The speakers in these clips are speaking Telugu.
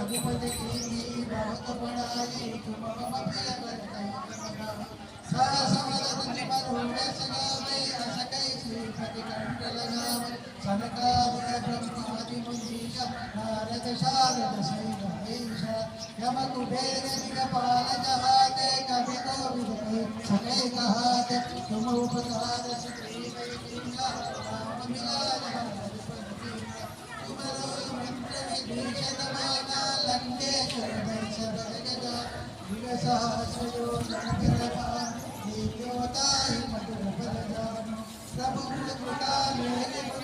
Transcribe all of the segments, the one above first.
रघुपति की बहुत बड़ाई तुम मम ప్రతి కంటలగా సనకాదిక బ్రహ్మాది ముందీయ నారద శారద శైలేష యమ కుబేర నిగపాల జహాతే మధుర పరజామ राजा तिनके काज सकल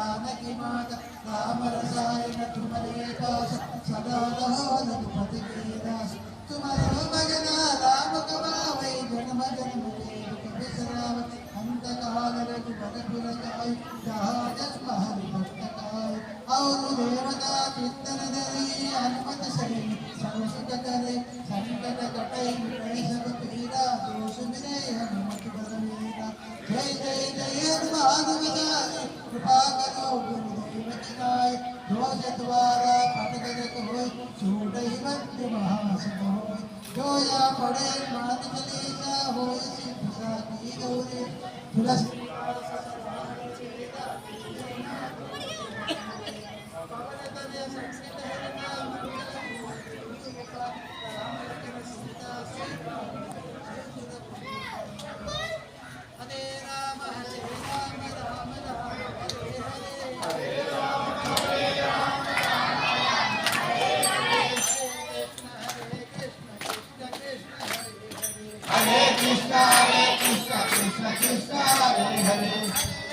జానకి మాత రామరసాయన తుమరే దాస సదాదానకు పతికే దాస తుమరో మగన రామకమావై జన్మ జన్మ విశ్రామ అంతకాలకు బలపురకాయ జహాజస్మహరి భక్తకాయ అవును సంకట కటై విషమ పీడా దోష వినయ హనుమతి द्वारा पटगत हो झूठे मत विभास हो जोया पड़े मान चले जा हो सिद्ध सा गौरे। तुलसी Krishna Hare Hare